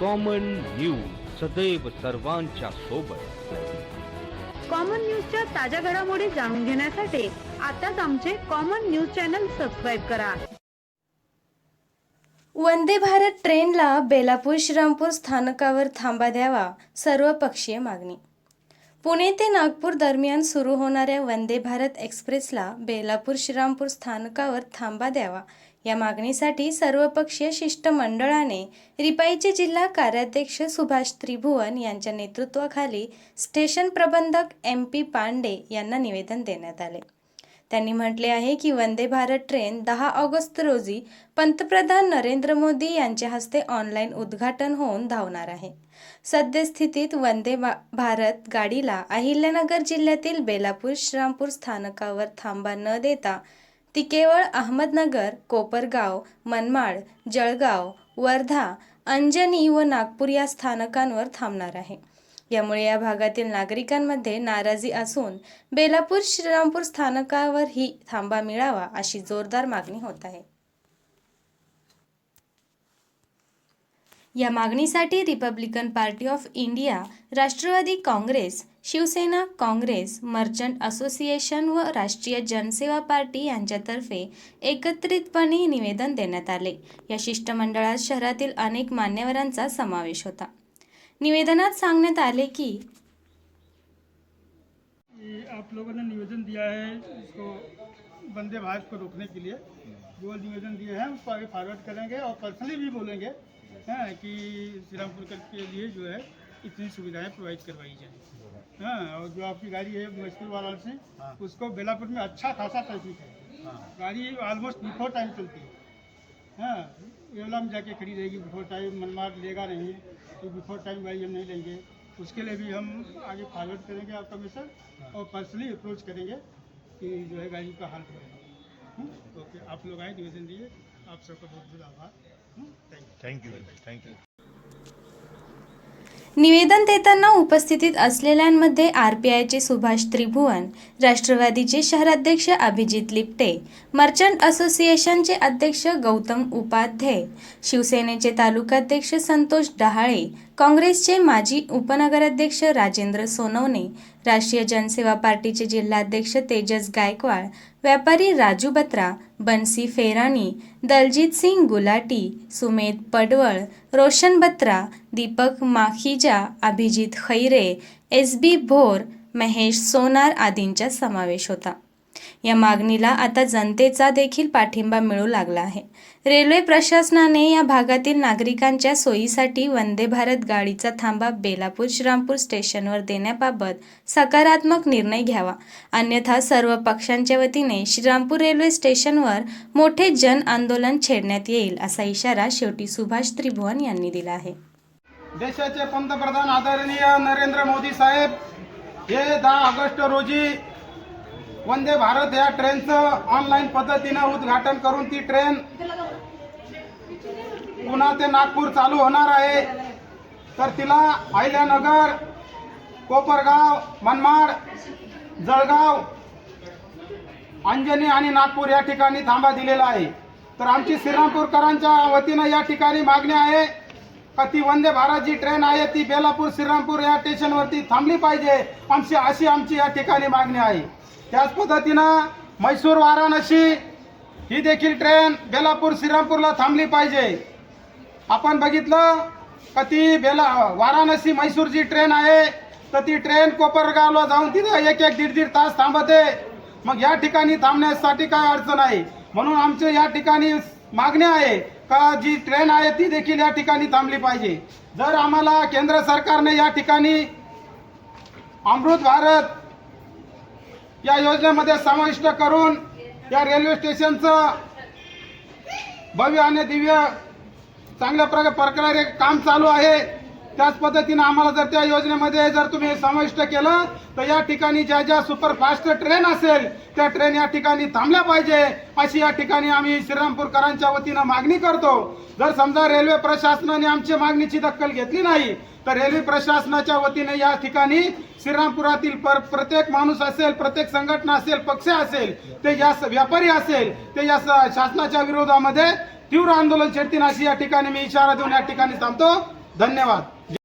Common news सदैव सर्वांच्या सोबत. कॉमन न्यूजच्या ताज्या घडामोडी जाणून घेण्यासाठी आताच आमचे कॉमन न्यूज चॅनल सबस्क्राईब करा. वंदे भारत ट्रेनला बेलापूर श्रीरामपूर स्थानकावर थांबा द्यावा सर्वपक्षीय मागणी. पुणे ते नागपूर दरम्यान सुरू होणाऱ्या वंदे भारत एक्सप्रेसला बेलापूर श्रीरामपूर स्थानकावर थांबा द्यावा या मागणीसाठी सर्वपक्षीय शिष्टमंडळाने रिपाईचे जिल्हा कार्याध्यक्ष सुभाष त्रिभुवन यांच्या नेतृत्वाखाली स्टेशन प्रबंधक एम पी पांडे यांना निवेदन देण्यात आले. त्यांनी म्हटले आहे की वंदे भारत ट्रेन दहा ऑगस्ट रोजी पंतप्रधान नरेंद्र मोदी यांच्या हस्ते ऑनलाईन उद्घाटन होऊन धावणार आहे. सद्यस्थितीत वंदे भा- भारत गाडीला अहिल्यानगर जिल्ह्यातील बेलापूर श्रीरामपूर स्थानकावर थांबा न देता ती केवळ अहमदनगर कोपरगाव मनमाड जळगाव वर्धा अंजनी व नागपूर या स्थानकांवर थांबणार आहे. यामुळे या भागातील नागरिकांमध्ये नाराजी असून बेलापूर श्रीरामपूर स्थानकावर ही थांबा मिळावा अशी जोरदार मागणी होत आहे. या मागणीसाठी Republican party of India Rashtrawadi Congress Shiv Sena Congress merchant association व राष्ट्रीय जनसेवा पार्टी यांच्यातर्फे एकत्रितपणे निवेदन देण्यात आले. या शिष्टमंडळात शहरातील अनेक मान्यवरांचा समावेश होता. निवेदनात सांगण्यात आले की आप लोगों ने निवेदन दिया है इसको वंदे भारत को रोकने के लिए। जो निवेदन दिए हैं उसको आगे फॉरवर्ड करेंगे और पर्सनली भी बोलेंगे। हैं कि श्रीरामपुर के लिए जो है इतनी सुविधाएँ प्रोवाइड करवाई जाए। हाँ और जो आपकी गाड़ी है मैसूर से उसको बेलापुर में अच्छा खासा ट्रैफ़िक है। गाड़ी ऑलमोस्ट बिफोर टाइम चलती है। हाँ येवला में जाके खड़ी रहेगी बिफोर टाइम मनमार लेगा नहीं तो बिफोर टाइम गाड़ी हम नहीं लेंगे। उसके लिए भी हम आगे फॉरवर्ड करेंगे आपका मैसेज और पर्सनली अप्रोच करेंगे कि जो है गाड़ी का हाल तो ओके आप लोग आए निवेदन दिए आप सबका बहुत बहुत आभार। थँक्यू थँक्यू निवेदन देताना उपस्थितीत असलेल्यांमध्ये आर पी आयचे सुभाष त्रिभुवन राष्ट्रवादीचे शहराध्यक्ष अभिजित लिप्टे मर्चंट असोसिएशनचे अध्यक्ष गौतम उपाध्ये शिवसेनेचे तालुकाध्यक्ष संतोष डहाळे काँग्रेसचे माजी उपनगराध्यक्ष राजेंद्र सोनवणे राष्ट्रीय जनसेवा पार्टीचे जिल्हाध्यक्ष तेजस गायकवाड व्यापारी राजू बत्रा बन्सी फेराणी दलजीत सिंग गुलाटी सुमेध पडवळ रोशन बत्रा दीपक माखीजा अभिजित खैरे एस बी भोर महेश सोनार आदींचा समावेश होता. या मागणीला आता जनतेचा देखील पाठिंबा मिळू लागला आहे. रेल्वे प्रशासनाने या भागातील नागरिकांच्या सोयीसाठी वंदे भारत गाडीचा थांबा बेलापूर श्रीरामपूर स्टेशनवर देण्याबाबत सकारात्मक निर्णय घ्यावा. अन्यथा सर्व पक्षांच्या वतीने श्रीरामपूर रेल्वे स्टेशनवर मोठे जन आंदोलन छेडण्यात येईल असा इशारा शेवटी सुभाष त्रिभुवन यांनी दिला आहे. देशाचे पंतप्रधान आदरणीय नरेंद्र मोदी साहेब हे दहा ऑगस्ट रोजी वंदे भारत या ट्रेनचं ऑनलाईन पद्धतीनं उद्घाटन करून ती ट्रेन पुणा ते नागपूर चालू होणार आहे. तर तिला अहिल्यानगर कोपरगाव मनमाड जळगाव अंजनी आणि नागपूर या ठिकाणी थांबा दिलेला आहे. तर आमची श्रीरामपूरकरांच्या वतीनं या ठिकाणी मागणी आहे का ती वंदे भारत जी ट्रेन आहे ती बेलापूर श्रीरामपूर या स्टेशनवरती थांबली पाहिजे. आमची अशी आमची या ठिकाणी मागणी आहे. त्याच पद्धतीनं म्हैसूर वाराणसी ही देखील ट्रेन बेलापूर श्रीरामपूरला थांबली पाहिजे. आपण बघितलं का ती बेला वाराणसी म्हैसूर जी ट्रेन आहे तर ती ट्रेन कोपरगावला जाऊन तिथं एक एक दीड दीड तास थांबते. मग या ठिकाणी थांबण्यासाठी काय अडचण आहे? म्हणून आमचे या ठिकाणी मागणी आहे का जी ट्रेन आहे ती देखील या ठिकाणी थांबली पाहिजे. जर आम्हाला केंद्र सरकारने या ठिकाणी अमृत भारत या योजनेमध्ये समाविष्ट करून या रेल्वे स्टेशनचं भव्य आणि दिव्य चांगल्या प्रकारे प्रकारे काम चालू आहे. त्याच पद्धतीनं आम्हाला जर त्या योजनेमध्ये जर तुम्ही समाविष्ट केलं तर या ठिकाणी ज्या ज्या सुपरफास्ट ट्रेन असेल त्या ट्रेन या ठिकाणी थांबल्या पाहिजे. अशी या ठिकाणी आम्ही श्रीरामपूरकरांच्या वतीनं मागणी करतो. जर समजा रेल्वे प्रशासनाने आमच्या मागणीची दखल घेतली नाही तर रेल्वे प्रशासनाच्या वतीने या ठिकाणी श्रीरामपुरातील पर प्रत्येक माणूस असेल प्रत्येक संघटना असेल पक्ष असेल ते या व्यापारी असेल ते या स- शासनाच्या विरोधामध्ये तीव्र आंदोलन छेडतील अशी या ठिकाणी मी इशारा देऊन या ठिकाणी थांबतो. धन्यवाद.